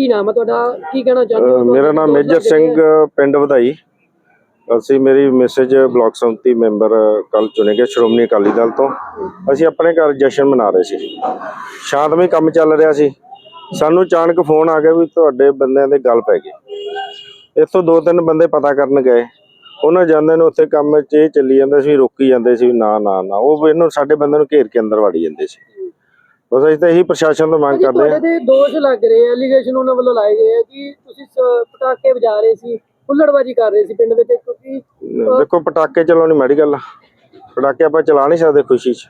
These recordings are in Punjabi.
ਕੀ ਨਾਮ ਹੈ ਤੁਹਾਡਾ? ਕੀ ਕਹਿਣਾ ਚਾਹੁੰਦੇ ਹੋ ਮੇਰਾ ਨਾਮ ਮੇਜਰ ਸਿੰਘ ਪਿੰਡ ਵਧਾਈ। ਅਸੀਂ ਮੇਰੀ ਮੈਸੇਜ ਬਲਾਕ ਸੰਮਤੀ ਮੈਂਬਰ ਕੱਲ ਚੁਣੇ ਗਏ ਸ਼੍ਰੋਮਣੀ ਅਕਾਲੀ ਦਲ ਤੋਂ। ਅਸੀਂ ਆਪਣੇ ਘਰ ਜਸ਼ਨ ਮਨਾ ਰਹੇ ਸੀ। ਸ਼ਾਂਤਮਈ ਕੰਮ ਚੱਲ ਰਿਹਾ ਸੀ। ਸਾਨੂੰ ਅਚਾਨਕ ਫੋਨ ਆ ਗਿਆ ਵੀ ਤੁਹਾਡੇ ਬੰਦਿਆਂ ਦੇ ਗੱਲ ਪੈ ਗਈ। ਇੱਥੋਂ ਦੋ ਤਿੰਨ ਬੰਦੇ ਪਤਾ ਕਰਨ ਗਏ। ਉਹਨਾਂ ਜਾਂਦੇ ਨੂੰ ਉੱਥੇ ਕੰਮ 'ਚ ਇਹ ਚੱਲੀ ਜਾਂਦਾ ਸੀ ਰੋਕੀ ਜਾਂਦੇ ਸੀ ਨਾ ਨਾ ਨਾ। ਉਹ ਇਹਨੂੰ ਸਾਡੇ ਬੰਦੇ ਨੂੰ ਘੇਰ ਕੇ ਅੰਦਰ ਵਾੜੀ ਜਾਂਦੇ ਸੀ। ਬਸ ਅਸੀਂ ਤਾਂ ਇਹੀ ਪ੍ਰਸ਼ਾਸਨ ਤੋਂ ਮੰਗ ਕਰਦੇ ਤੁਹਾਡੇ ਹਾਂ ਤੇ ਦੋਸ਼ ਲੱਗ ਰਹੇ ਆ ਐਲੀਗੇਸ਼ਨ ਉਹਨਾਂ ਵੱਲੋਂ ਲਾਏ ਗਏ ਆ ਕਿ ਤੁਸੀਂ ਸ- ਪਟਾਕੇ ਵਜਾ ਰਹੇ ਸੀ ਹੁੱਲੜਬਾਜੀ ਕਰ ਰਹੇ ਸੀ ਪਿੰਡ ਵਿੱਚ ਕਿਉਂਕਿ ਦੇਖੋ ਪਟਾਕੇ ਚਲਾਉਣੀ ਮਾੜੀ ਗੱਲ ਆ। ਪਟਾਕੇ ਆਪਾਂ ਚਲਾ ਨਹੀਂ ਸਕਦੇ ਖੁਸ਼ੀ 'ਚ।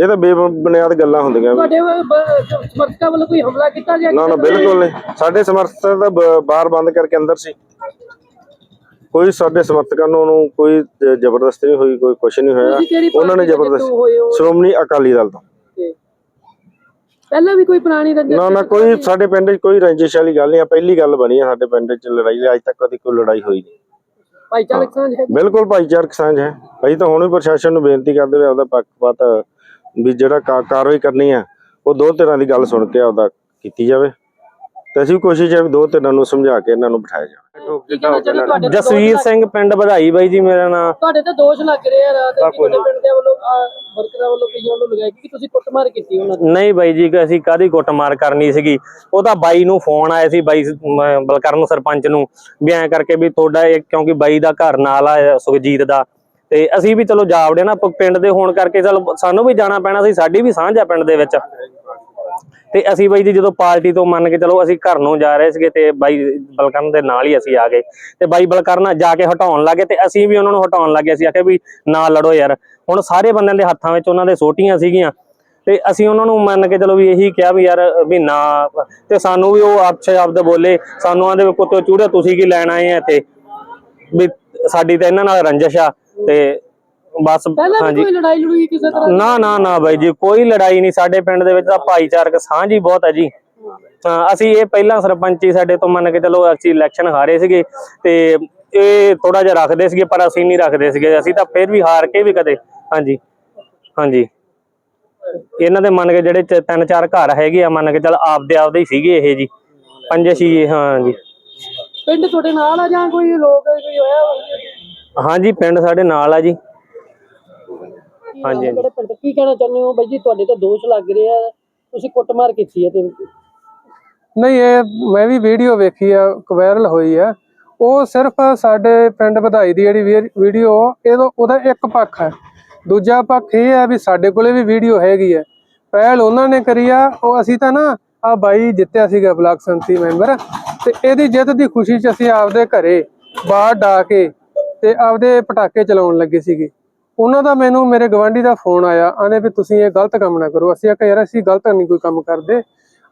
ਇਹ ਤਾਂ ਬੇਬੁਨਿਆਦ ਗੱਲਾਂ ਹੁੰਦੀਆਂ। ਤੁਹਾਡੇ ਵ- ਬ- ਸਮਰਥਕਾਂ ਵੱਲੋਂ ਕੋਈ ਹਮਲਾ ਕੀਤਾ ਗਿਆ ਨਾ ਨਾ? ਬਿਲਕੁਲ ਨਹੀਂ। ਸਾਡੇ ਸਮਰਥਕ ਤਾਂ ਬ- ਬਾਹਰ ਬੰਦ ਕਰਕੇ ਅੰਦਰ ਸੀ। ਕੋਈ ਸਾਡੇ ਸਮਰਥਕਾਂ ਨੂੰ ਉਹਨੂੰ ਕੋਈ ਜ- ਜ਼ਬਰਦਸਤੀ ਨਹੀਂ ਹੋਈ ਕੋਈ ਕੁਛ ਨਹੀਂ ਹੋਇਆ। ਤੁਸੀਂ ਕਿਹੜੀ ਉਹਨਾਂ ਨੇ ਪਾਰਟੀ ਦੇ ਜ਼ਬਰਦਸਤੀ ਤੋਂ ਹੋਏ ਹੋ? ਸ਼੍ਰੋਮਣੀ ਅਕਾਲੀ ਦਲ ਤੇ। ਪਹਿਲਾਂ ਵੀ ਕੋਈ ਪੁਰਾਣੀ ਰੰਜਿਸ਼ ਨਾ ਨਾ ਕੋਈ ਸਾਡੇ ਪਿੰਡ 'ਚ ਕੋਈ ਰੰਜਿਸ਼ ਵਾਲੀ ਗੱਲ ਨਹੀਂ ਆ ਪਹਿਲੀ ਗੱਲ ਬਣੀ ਆ ਸਾਡੇ ਪਿੰਡ 'ਚ ਲੜਾਈ ਅੱਜ ਤੱਕ ਕਦੀ ਕੋਈ ਲੜਾਈ ਹੋਈ ਨਹੀਂ। ਭਾਈਚਾਰਕ ਸਾਂਝ ਹੈ ਬਿਲਕੁਲ ਭਾਈਚਾਰਕ ਸਾਂਝ ਹੈ। ਅਸੀਂ ਤਾਂ ਹੁਣ ਵੀ ਪ੍ਰਸ਼ਾਸਨ ਨੂੰ ਬੇਨਤੀ ਕਰਦੇ ਵੀ ਆਪਦਾ ਪੱਖਪਾਤ ਵੀ ਜਿਹੜਾ ਕਾ- ਕਾਰਵਾਈ ਕਰਨੀ ਆ ਉਹ ਦੋ ਧਿਰਾਂ ਦੀ ਗੱਲ ਸੁਣ ਕੇ ਆਪਦਾ ਕੀਤੀ ਜਾਵੇ। ਤੇ ਅਸੀਂ ਕੋਸ਼ਿਸ਼ ਹੈ ਵੀ ਦੋ ਧਿਰਾਂ ਨੂੰ ਸਮਝਾ ਕੇ ਇਹਨਾਂ ਨੂੰ ਬਿਠਾਇਆ ਜਾਵੇ। ਜਸਵੀਰ ਸਿੰਘ ਪਿੰਡ ਵਧਾਈ ਬਾਈ ਜੀ ਮੇਰਾ ਨਾਮ ਤੁਹਾਡੇ ਤੇ ਦੋਸ਼ ਲੱਗ ਰਹੇ ਆ ਰਾਤ ਤੁਹਾਡੇ ਪਿੰਡ ਦੇ ਵੱਲੋਂ ਵਰਕਰਾਂ ਵੱਲੋਂ ਕਈਆਂ ਵੱਲੋਂ ਲਗਾਏ ਕਿ ਤੁਸੀਂ ਕੁੱਟਮਾਰ ਕੀਤੀ ਉਹਨਾਂ ਦੀ? ਨਹੀਂ ਬਾਈ ਜੀ ਕਿ ਅਸੀਂ ਕਾਦੀ ਕੁੱਟਮਾਰ ਕਰਨੀ ਸੀਗੀ? ਉਹ ਤਾਂ ਬਾਈ ਨੂੰ ਫੋਨ ਆਇਆ ਸੀ ਬਾਈ ਬਲਕਰਨ ਸਰਪੰਚ ਨੂੰ ਵੀ ਐਂ ਕਰਕੇ ਵੀ ਤੁਹਾਡਾ ਇਹ ਕਿਉਂਕਿ ਬਾਈ ਦਾ ਘਰ ਨਾਲ ਆ ਸੁਖਜੀਤ ਦਾ। ਤੇ ਅਸੀਂ ਵੀ ਚਲੋ ਜਾਵੜੇ ਨਾ ਪਿੰਡ ਦੇ ਹੋਣ ਕਰਕੇ ਚਲ ਸਾਨੂੰ ਵੀ ਜਾਣਾ ਪੈਣਾ ਸੀ ਸਾਡੀ ਵੀ ਸਾਂਝ ਆ ਪਿੰਡ ਦੇ ਵਿੱਚ। ਤੇ ਅਸੀਂ ਬਾਈ ਜੀ ਜਦੋਂ ਪਾਰਟੀ ਤੋਂ ਮੰਨ ਕੇ ਚਲੋ ਅਸੀਂ ਘਰ ਨੂੰ ਜਾ ਰਹੇ ਸੀਗੇ ਤੇ ਬਾਈ ਬਲਕਰਨ ਦੇ ਨਾਲ ਹੀ ਅਸੀਂ ਆ ਗਏ। ਤੇ ਬਾਈ ਬਲਕਰਨ ਜਾ ਕੇ ਹਟਾਉਣ ਲੱਗੇ ਤੇ ਅਸੀਂ ਵੀ ਉਹਨਾਂ ਨੂੰ ਹਟਾਉਣ ਲੱਗੇ। ਅਸੀਂ ਆਖਿਆ ਵੀ ਨਾ ਲੜੋ ਯਾਰ। ਹੁਣ ਸਾਰੇ ਬੰਦਿਆਂ ਦੇ ਹੱਥਾਂ ਵਿੱਚ ਉਹਨਾਂ ਦੇ ਸੋਟੀਆਂ ਸੀਗੀਆਂ। ਤੇ ਅਸੀਂ ਉਹਨਾਂ ਨੂੰ ਮੰਨ ਕੇ ਚਲੋ ਵੀ ਇਹੀ ਕਿਹਾ ਵੀ ਯਾਰ ਵੀ ਨਾ। ਤੇ ਸਾਨੂੰ ਵੀ ਉਹ ਆਪਸੇ ਆਪਦ ਬੋਲੇ। ਸਾਨੂੰ ਆਂਦੇ ਵੀ ਕੁੱਤੇ ਚੂੜੇ, ਤੁਸੀਂ ਕੀ ਲੈਣ ਆਏ ਆ ਇੱਥੇ? ਵੀ ਸਾਡੀ ਤਾਂ ਇਹਨਾਂ ਨਾਲ ਰੰਜਿਸ਼ ਆ। ਤੇ ਬਸ ਪਹਿਲਾਂ ਵੀ ਹਾਂਜੀ। ਕੋਈ ਲੜਾਈ ਲੜੂਈ ਕਿਸੇ ਤਰ੍ਹਾਂ ਦੀ? ਨਾ ਨਾ ਨਾ ਬਾਈ ਜੀ ਕੋਈ ਲੜਾਈ ਨਹੀਂ। ਸਾਡੇ ਪਿੰਡ ਦੇ ਵਿੱਚ ਤਾਂ ਭਾਈਚਾਰਕ ਸਾਂਝ ਹੀ ਬਹੁਤ ਹੈ ਜੀ। ਹਾਂ ਅਸੀਂ ਇਹ ਪਹਿਲਾਂ ਸਰਪੰਚੀ ਸਾਡੇ ਤੋਂ ਮੰਨ ਕੇ ਚਲੋ ਅਸੀਂ ਇਲੈਕਸ਼ਨ ਹਾਰੇ ਸੀਗੇ ਤੇ ਇਹ ਥੋੜਾ ਜਿਹਾ ਰੱਖਦੇ ਸੀਗੇ ਪਰ ਅਸੀਂ ਨਹੀਂ ਰੱਖਦੇ ਸੀਗੇ। ਅਸੀਂ ਤਾਂ ਫਿਰ ਵੀ ਹਾਰ ਕੇ ਵੀ ਕਦੇ ਹਾਂਜੀ ਹਾਂਜੀ। ਇਹਨਾਂ ਦੇ ਮੰਨ ਕੇ ਜਿਹੜੇ ਚ- ਤਿੰਨ ਚਾਰ ਘਰ ਹੈਗੇ ਆ ਮੰਨ ਕੇ ਚਲ ਆਪਦੇ ਆਪਦੇ ਹੀ ਸੀਗੇ ਇਹ ਜੀ। ਪੰਜੇ ਛੇ ਹਾਂ ਜੀ। ਪਿੰਡ ਤੁਹਾਡੇ ਨਾਲ ਆ ਜਾਂ ਕੋਈ ਲੋਕ ਕੋਈ ਹੋਇਆ? ਹਾਂਜੀ ਪਿੰਡ ਸਾਡੇ ਨਾਲ ਆ ਜੀ। ਹਾਂਜੀ, ਹਾਂਜੀ। ਕਿਹੜੇ ਪਿੰਡ ਕੀ ਕਹਿਣਾ ਚਾਹੁੰਦੇ ਹੋ? ਬਾਈ ਜੀ ਤੁਹਾਡੇ ਤੇ ਦੋਸ਼ ਲੱਗ ਰਹੇ ਆ ਤੁਸੀਂ ਕੁੱਟਮਾਰ ਕੀਤੀ ਹੈ ਤੇ ਨਹੀਂ ਇਹ ਮੈਂ ਵੀ ਵੀਡੀਓ ਵੇਖੀ ਆ ਵਾਇਰਲ ਹੋਈ ਆ। ਉਹ ਸਿਰਫ ਸਾਡੇ ਪਿੰਡ ਵਧਾਈ ਦੀ ਜਿਹੜੀ ਵੀ- ਵੀਡੀਓ ਇਹਦਾ ਉਹਦਾ ਇੱਕ ਪੱਖ ਹੈ। ਦੂਜਾ ਪੱਖ ਇਹ ਹੈ ਵੀ ਸਾਡੇ ਕੋਲੇ ਵੀ ਵੀਡੀਓ ਹੈਗੀ ਹੈ। ਪਹਿਲ ਉਹਨਾਂ ਨੇ ਕਰੀ ਆ ਉਹ ਅਸੀਂ ਤਾਂ ਨਾ ਆ ਬਾਈ ਜਿੱਤਿਆ ਸੀਗਾ ਬਲਾਕ ਸੰਮਤੀ ਮੈਂਬਰ ਤੇ ਇਹਦੀ ਜਿੱਤ ਦੀ ਖੁਸ਼ੀ 'ਚ ਅਸੀਂ ਆਪਦੇ ਘਰੇ ਬਾਹਰ ਡਾ ਕੇ ਤੇ ਆਪਦੇ ਪਟਾਕੇ ਚਲਾਉਣ ਲੱਗੇ ਸੀਗੇ। ਉਹਨਾਂ ਦਾ ਮੈਨੂੰ, ਮੇਰੇ ਗਵਾਂਢੀ ਦਾ ਫੋਨ ਆਇਆ ਆਂਦੇ ਵੀ ਤੁਸੀਂ ਇਹ ਗਲਤ ਕੰਮ ਨਾ ਕਰੋ। ਅਸੀਂ ਆਖਿਆ, ਯਾਰ ਅਸੀਂ ਗਲਤ ਨਹੀਂ ਕੋਈ ਕੰਮ ਕਰਦੇ।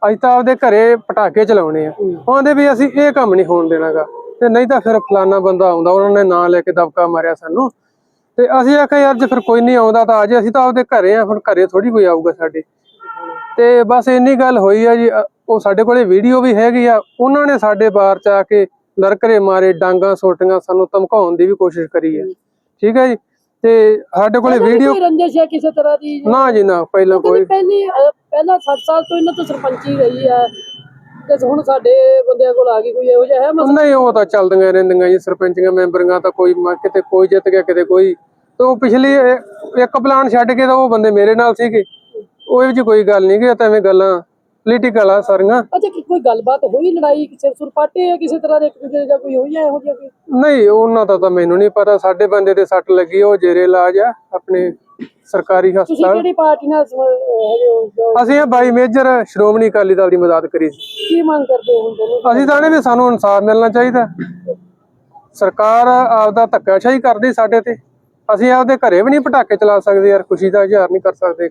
ਅਸੀਂ ਤਾਂ ਆਪਦੇ ਘਰੇ ਪਟਾਕੇ ਚਲਾਉਣੇ ਆ। ਉਹ ਆਂਦੇ ਵੀ ਅਸੀਂ ਇਹ ਕੰਮ ਨਹੀਂ ਹੋਣ ਦੇਣਾਗਾ। ਤੇ ਨਹੀਂ ਤਾਂ ਫਿਰ ਫਲਾਨਾ ਬੰਦਾ ਆਉਂਦਾ, ਉਹਨਾਂ ਨੇ ਨਾਂ ਲੈ ਕੇ ਦਬਕਾ ਮਾਰਿਆ ਸਾਨੂੰ। ਤੇ ਅਸੀਂ ਆਖਿਆ, ਯਾਰ ਜੇ ਫਿਰ ਕੋਈ ਨਹੀਂ ਆਉਂਦਾ ਤਾਂ ਅਜੇ ਅਸੀਂ ਤਾਂ ਆਪਦੇ ਘਰੇ ਆ ਹੁਣ ਘਰੇ ਥੋੜੀ ਕੋਈ ਆਊਗਾ ਸਾਡੇ। ਤੇ ਬਸ ਇੰਨੀ ਗੱਲ ਹੋਈ ਆ ਜੀ ਉਹ ਸਾਡੇ ਕੋਲੇ ਵੀਡੀਓ ਵੀ ਹੈਗੀ ਆ। ਉਹਨਾਂ ਨੇ ਸਾਡੇ ਬਾਰ ਚ ਆ ਕੇ ਲਰਕਰੇ ਮਾਰੇ, ਡਾਂਗਾ, ਸੋਟੀਆਂ, ਸਾਨੂੰ ਧਮਕਾਉਣ ਦੀ ਵੀ ਕੋਸ਼ਿਸ਼ ਕਰੀ ਹੈ ਠੀਕ ਹੈ ਜੀ? ਤੇ ਸਾਡੇ ਕੋਲੇ ਵੀ ਵੀਡੀਓ ਕੋਈ ਰੰਜਿਸ਼ ਹੈ ਕਿਸੇ ਤਰ੍ਹਾਂ ਦੀ? ਨਾ ਜੀ ਨਾ ਪਹਿਲਾਂ ਕੋਈ ਪਹਿਲੀ ਪਹਿਲਾਂ 7 ਸਾਲ ਤੋਂ ਇਹਨਾਂ ਤੋਂ ਸਰਪੰਚੀ ਰਹੀ ਹੈ। ਤੇ ਹੁਣ ਸਾਡੇ ਬੰਦਿਆਂ ਕੋਲ ਆ ਗਈ ਕੋਈ ਇਹੋ ਜਿਹਾ ਹੈ ਮਸਲਾ? ਨਹੀਂ ਉਹ ਤਾਂ ਚੱਲਦੀਆਂ ਰਹਿੰਦੀਆਂ ਜੀ ਸਰਪੰਚੀਆਂ ਮੈਂਬਰੀਆਂ ਤਾਂ ਕੋਈ ਕਿਤੇ ਕੋਈ ਜਿੱਤ ਗਿਆ ਕਿਤੇ ਕੋਈ। ਤੇ ਉਹ ਪਿਛਲੀ ਇੱਕ ਪਲਾਨ ਛੱਡ ਕੇ ਤਾਂ ਉਹ ਬੰਦੇ ਮੇਰੇ ਨਾਲ ਸੀਗੇ। ਉਹ ਇਹੋ ਜਿਹੀ ਕੋਈ ਗੱਲ ਨਹੀਂ ਕਿ ਤਾਂ ਐਵੇਂ ਗੱਲਾਂ ਪੋਲੀਟੀਕਲ ਆ ਸਾਰੀਆਂ। ਅੱਛਾ ਕੀ ਕੋਈ ਗੱਲਬਾਤ ਹੋਈ? ਲੜਾਈ ਸਿਰ ਸੁਰ ਪਾਟੇ ਆ ਕਿਸੇ ਤਰ੍ਹਾਂ ਦੇ ਇੱਕ ਦੂਜੇ ਜਾਂ ਕੋਈ ਹੋਈ ਹੈ ਇਹੋ ਜਿਹਾ ਕੋਈ? ਨਹੀਂ ਉਹਨਾਂ ਦਾ ਤਾਂ ਮੈਨੂੰ ਨਹੀਂ ਪਤਾ। ਸਾਡੇ ਬੰਦੇ ਤੇ ਸੱਟ ਲੱਗੀ ਉਹ ਜੇਰੇ ਇਲਾਜ ਆ ਆਪਣੇ ਸਰਕਾਰੀ ਤੁਸੀਂ ਹਸਪਤਾਲ। ਕਿਹੜੀ ਪਾਰਟੀ ਨਾਲ ਸਮ- ਹੈਗੇ ਹੋ? ਜੋ- ਅਸੀਂ ਇਹ ਬਾਈ ਮੇਜਰ ਸ਼੍ਰੋਮਣੀ ਅਕਾਲੀ ਦਲ ਦੀ ਮਦਦ ਕਰੀ ਸੀ। ਕੀ ਮੰਗ ਕਰਦੇ ਹੋ ਹੁਣ ਦੋਨੋਂ ਅਸੀਂ ਤਾਂ ਨੇ ਵੀ ਸਾਨੂੰ ਇਨਸਾਫ ਮਿਲਣਾ ਚਾਹੀਦਾ। ਸਰਕਾਰ ਆਪਦਾ ਧੱਕਾਸ਼ਾਹੀ ਕਰਦੀ ਸਾਡੇ ਤੇ। ਅਸੀਂ ਆਪਦੇ ਘਰੇ ਵੀ ਨਹੀਂ ਪਟਾਕੇ ਚਲਾ ਸਕਦੇ ਯਾਰ ਖੁਸ਼ੀ ਦਾ ਇਜ਼ਹਾਰ ਨਹੀਂ ਕਰ ਸਕਦੇ।